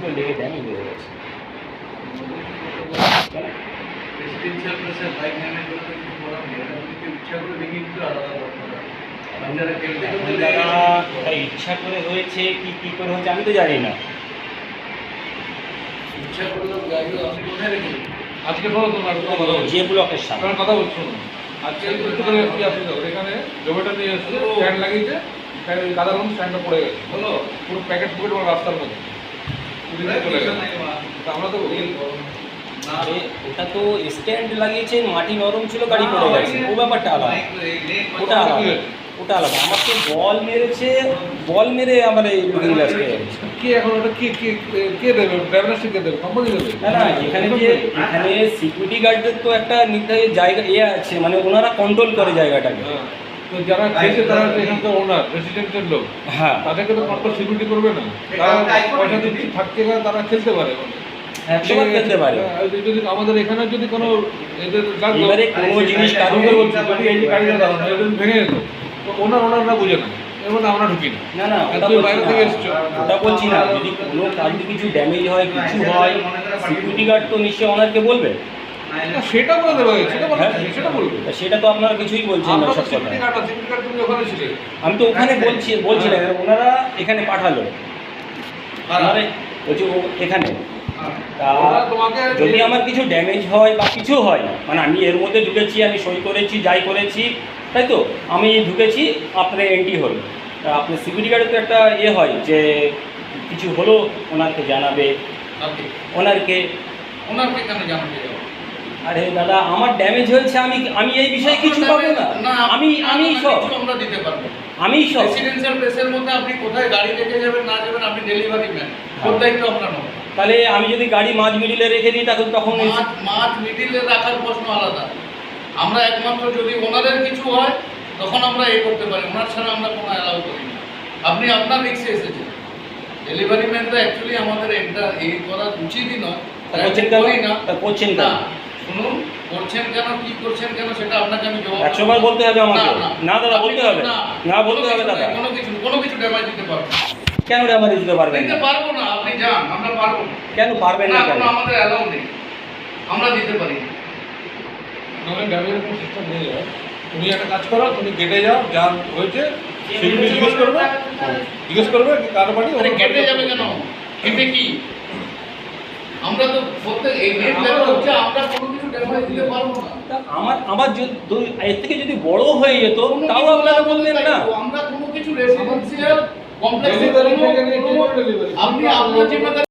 ছিল লেগে কেউ ইচ্ছা করে হয়েছে কি কি করে হয়েছে আমি তো জানি না আপনি কথা বলছো আজকে এখানে লাগিয়েছে পড়ে গেছে পুরো প্যাকেট রাস্তার মধ্যে। ওটা তো স্ট্যান্ড লাগিয়েছেন মাটি নরম ছিল গাড়ি পড়ে গেছে। ও ব্যাপারটা আলাদা। ওটা আলাদা। ওটা আলাদা। আমার তো বল মেরেছে বল মেরে আমার এই লুকিং গ্লাস পেয়ে এখন ওটা কি কি কে দেবে? ড্রাইভার কে দেবে? কোম্পানি দেবে? না না এখানে যে এখানে সিকিউরিটি গার্ডদের তো একটা নির্ধারিত জায়গা ইয়ে আছে। মানে ওনারা কন্ট্রোল করে জায়গাটাকে। হ্যাঁ। তো যারা খেলছে তারা এখানকার ওনার রেসিডেন্টের লোক। হ্যাঁ। তাদেরকে তো সিকিউরিটি করবে না? তারা পয়সা দিচ্ছি থাকতে গেলে তারা খেলতে পারে। খেলতে যদি আমাদের এখানে যদি কোনো এদের এবারে কোনো জিনিস কারুকে কারুকে যদি এই যে গাড়িটা ভেঙে যেত তো ওনার ওনাররা বুঝে না। এর মধ্যে আমরা ঢুকি না। না বাইরে থেকে এসছো। ওটা বলছি না। যদি কোনো কিছু ড্যামেজ হয় কিছু হয় সিকিউরিটি গার্ড তো নিশ্চয়ই ওনারকে বলবে? সেটা বলে দেবে সেটা বলে হ্যাঁ। সেটা বলবে। সেটা তো আপনারা কিছুই বলছেন না সব কথা। আমি তো ওখানে বলছি বলছিলাম ওনারা এখানে পাঠালো। ওনারা বলছি ও এখানে। তা যদি আমার কিছু ড্যামেজ হয় বা কিছু হয় মানে আমি এর মধ্যে ঢুকেছি আমি সই করেছি যাই করেছি তাই তো? আমি ঢুকেছি আপনার এন্ট্রি হল। আপনার সিকিউরিটি গার্ডে তো একটা ইয়ে হয় যে কিছু হলো ওনাকে জানাবে। ওনারকে ওনারকে কেন জানাতে যাব আরে দাদা আমার ড্যামেজ হয়েছে আমি আমি এই বিষয়ে কিছু পাবো না। আমি আমি সব। আমরা দিতে পারব। আমি সব। রেসিডেন্সিয়াল প্লেসের মধ্যে আপনি কোথায় গাড়ি রেখে যাবেন না যাবেন আপনি ডেলিভারি ম্যান কোন দায়িত্ব আপনার তাহলে আমি যদি গাড়ি মাঝ মিডিলে রেখে দিই তখন তখন মাছ মিডিলে রাখার প্রশ্ন আলাদা। আমরা একমাত্র যদি ওনাদের কিছু হয় তখন আমরা এ করতে পারি। ওনার ছাড়া আমরা কোনো অ্যালাউ করি না। আপনি আপনার রিক্সে এসেছেন। ডেলিভারি ম্যান তো অ্যাকচুয়ালি আমাদের এটা এই করা উচিতই নয়। তা করছেন করি না। তা শুনুন করছেন কেন কি করছেন কেন সেটা আপনাকে আমি জবাব একশো বার বলতে হবে আমাকে। না, দাদা বলতে হবে। না, না বলতে হবে দাদা। কোনো কিছু কোনো কিছু ড্যামেজ দিতে পারবেন না। কেন আমার দিতে পারবেন দিতে পারব না আপনি যান আমরা পারব না। কেন পারবেন না কেন? আমাদের অ্যালাউ নেই। আমরা দিতে পারি। না। নাহলে ড্যামেজের কোনো সিস্টেম নেই তুমি একটা কাজ করো তুমি গেটে যাও যা হয়েছে সিকিউরিটি জিজ্ঞেস করবে। জিজ্ঞেস করবে কার বাড়ি কেটে যাবে কেন? কেটে কি? আমরা তো প্রত্যেক এই হচ্ছে আমরা কোনো কিছু ড্যামেজ দিতে পারব না তা আমার যদি এর থেকে যদি বড় হয়ে যেত তাও আপনারা বললেন না আমরা কোনো কিছু রেসিডেন্সিয়াল কমপ্লেক্সে। আপনি আপনার